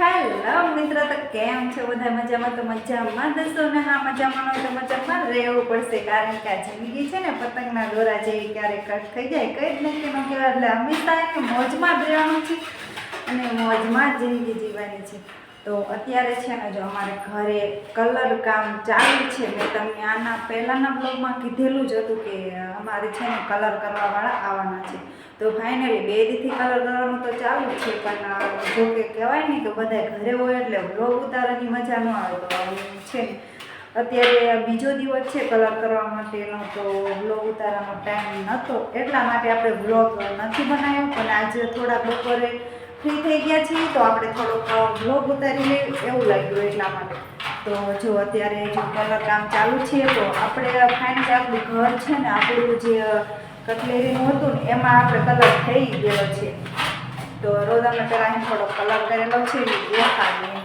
Hello મિત્રો તો કેમ છો? બધા મજામાં? તો મજામાં દસો ને હા, મજામાં હોય તો મજામાં રહેવું પડશે. કારણ કે આ જિંદગી છે ને, પતંગના દોરા જેવી ક્યારેક કટ થઈ જાય. કઈ જ નક્કી ન કહેવાય. એટલે હંમેશા એને મોજમાં જ રહેવાનું છે અને મોજમાં જ જિંદગી જીવવાની છે. તો અત્યારે છે ને, જો અમારે ઘરે કલર કામ ચાલુ છે. મેં તમને આના પહેલાંના બ્લોગમાં કીધેલું જ હતું કે અમારે છે ને, કલર કરવાવાળા આવવાના છે. તો ફાઇનલી બે દીથી કલર કરવાનું તો ચાલુ જ છે, પણ જો કે કહેવાય ને કે બધા ઘરે હોય એટલે બ્લોગ ઉતારવાની મજા ન આવે તો છે ને. અત્યારે બીજો દિવસ છે કલર કરવા માટેનો, તો બ્લોગ ઉતારવાનો ટાઈમ નહોતો એટલા માટે આપણે બ્લોગ નથી બનાવ્યો, પણ આજે થોડા બપોરે ફ્રી થઈ ગયા છીએ, તો આપણે થોડોક બ્લોગ ઉતારી લઈએ, એવું લાગ્યું એટલા માટે. તો જો અત્યારે જો કલર કામ ચાલુ છે, તો આપણે ફાઇનલી આપણું ઘર છે ને, આપણું જે કટલેરીનું હતું ને, એમાં આપણે કલર થઈ ગયેલો છે. તો રોજ અમે પહેલાં અહીં થોડો કલર કરેલો છે, એ દેખાડીએ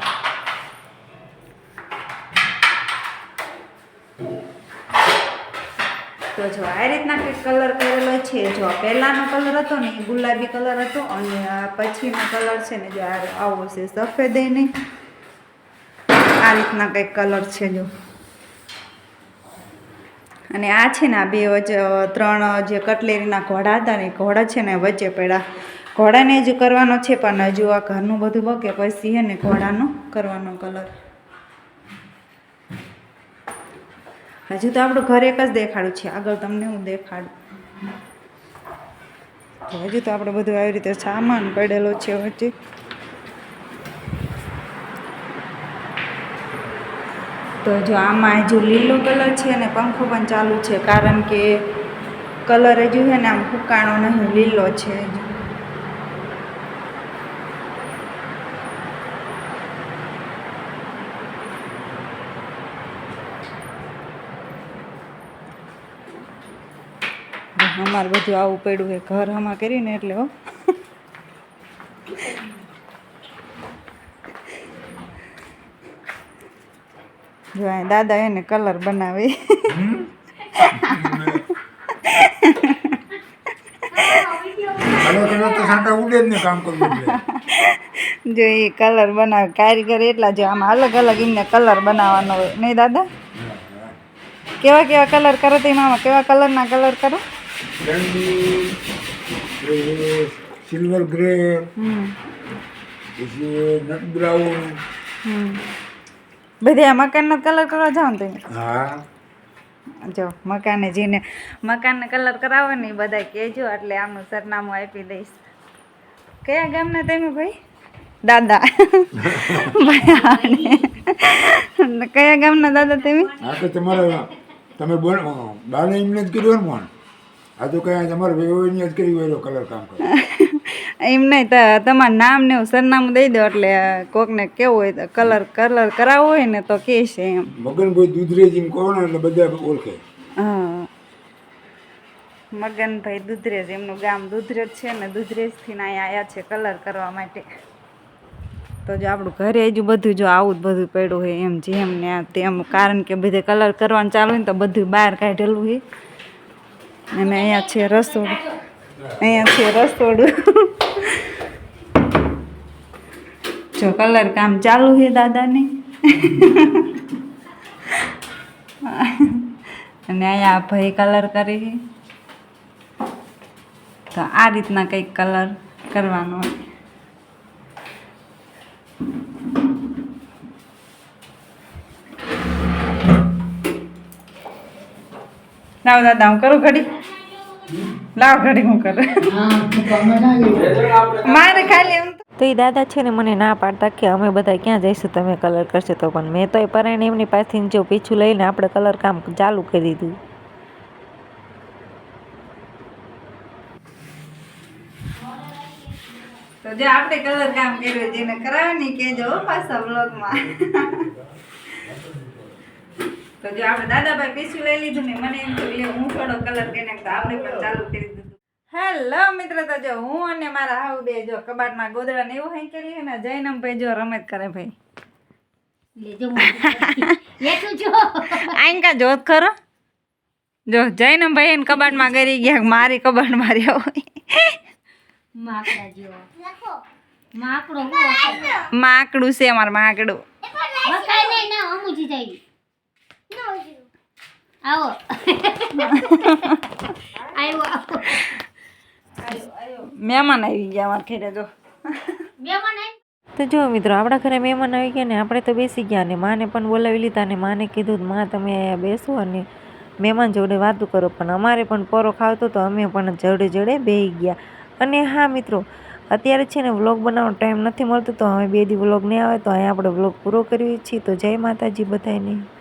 તો જો આ રીતના કંઈક કલર કરેલો છે. જો પહેલાંનો કલર હતો ને, એ ગુલાબી કલર હતો, અને આ પછીનો કલર છે ને, જો આવો છે, સફેદ નહીં. આ રીતના કંઈક કલર છે જો. અને આ છે ને આ બે વચ્ચે ત્રણ જે કટલેરીના ઘોડા હતા ને ઘોડા છે ને વચ્ચે પડ્યા. ઘોડાને જ કરવાનો છે, પણ હજુ આ ઘરનું બધું બકે પછી છે ને ઘોડાનો કરવાનો કલર. હજુ તો આપણું ઘર એક જ દેખાડું છે. આગળ તમને હું દેખાડું. હજુ તો આપણે બધું આવી રીતે સામાન પડેલો છે વચ્ચે. તો જો આમાં હજુ લીલો કલર છે અને પંખો પણ ચાલુ છે, કારણ કે કલર હજુ છે ને આમ ફૂકાણો નહીં, લીલો છે. અમારે બધું આવું પડ્યું છે, ઘર હમા કરીને એટલે જો દાદા એને કલર બનાવે. જ એ કલર બનાવે કારીગર એટલા જો આમાં અલગ અલગ એમને કલર બનાવવાનો હોય. નહીં દાદા? કેવા કેવા કલર કરો તે મામા કેવા કલરના કલર કરો? Silver grey hmm. પછી નટ બ્રાઉન બધે મકાનના કલર કરવા જાઓ ને તમે? હા. જો મકાને જીને મકાનને કલર કરાવો ને એ બધા કહેજો એટલે આમનું સરનામું આપી દઈશ. કયા ગામના તમે ભાઈ? દાદા. કયા ગામના દાદા તમે? આ તો તમારે તમે બોલ બાને એમને જ કર્યું ને પણ આ તો કયા તમારે એમને જ કર્યું હોય કલર કામ કરે. એમ નહીં તો તમારું નામ ને એવું સરનામું દઈ દો એટલે કોકને કેવું હોય તો કલર કલર કરાવવો હોય ને તો કે છે એમ. મગનભાઈ દૂધરેજ એમ કહો ને એટલે બધા ઓળખે. હા. મગનભાઈ દુધરેજ એમનું ગામ દુધરેજ છે ને દુધરેજથી અહીંયા આવ્યા છે કલર કરવા માટે. તો જો આપણું ઘરે હજુ બધું જો આવું જ બધું પડ્યું હોય એમ જેમ ને તેમ કારણ કે બધે કલર કરવાનું ચાલુ હોય ને તો બધું બહાર કાઢેલું હોય. અને અહીંયા છે રસોડું. અહીંયા છે રસોડું. જો કલર કામ ચાલુ છે દાદાને. અને અહીંયા ભાઈ કલર કરે છે. તો આ રીતના કંઈક કલર કરવાનો લાવ દાદા, હું કરું ઘડી? લાવ ઘડી હું કરું. મારે ખાલી એમ તો એ દાદા છે ને મને ના પાડતા કે અમે બધા ક્યાં જઈશું તમે કલર કરશો તો પણ. મેં તો એ પરાયણ એમની પાસેથી જો પીછું લઈને આપણે કલર કામ ચાલુ કરી દીધું. તો જો આપણે કલર કામ કર્યું જેને કરાવે ને કેજો પાછા બ્લોગમાં તો જો આપણે દાદાભાઈ પીસું લઈ લીધું ને મને એમ થયું એટલે હું થોડો કલર કરીને આપણે પણ ચાલુ કરી દીધું. હેલો મિત્ર તો જો હું અને મારા હાવ બે જો કબાટમાં ગોદડા ને એવું હાઈ કરી ને જૈનમ ભાઈ. જો રમત કરે. ભાઈ આઈન કા જોત ખરો? જો જૈનમ ભાઈ એને કબાટમાં ગરી ગયા મારી કબાટ માર્યા માકડો માકડું છે અમાર માકડું બકાય નહીં ના અમુજી જાય આવો. આવ્યો આવો. મહેમાન આવી ગયા અમારા ઘરે જો. મહેમાન તો જો મિત્રો આપણા ઘરે મહેમાન આવી ગયા ને આપણે તો બેસી ગયા ને માને પણ બોલાવી લીધા ને માને કીધું માં તમે અહીંયા બેસો અને મહેમાન જોડે વાતું કરો. પણ અમારે પણ પોરો ખાવતો તો અમે પણ જોડે જોડે બેસી ગયા. અને હા મિત્રો અત્યારે છે ને વ્લોગ બનાવવાનો ટાઈમ નથી મળતો તો હવે બે દી વ્લોગ નહીં આવે તો અહીંયા આપણે વ્લોગ પૂરો કરીએ છીએ. તો જય માતાજી બધાને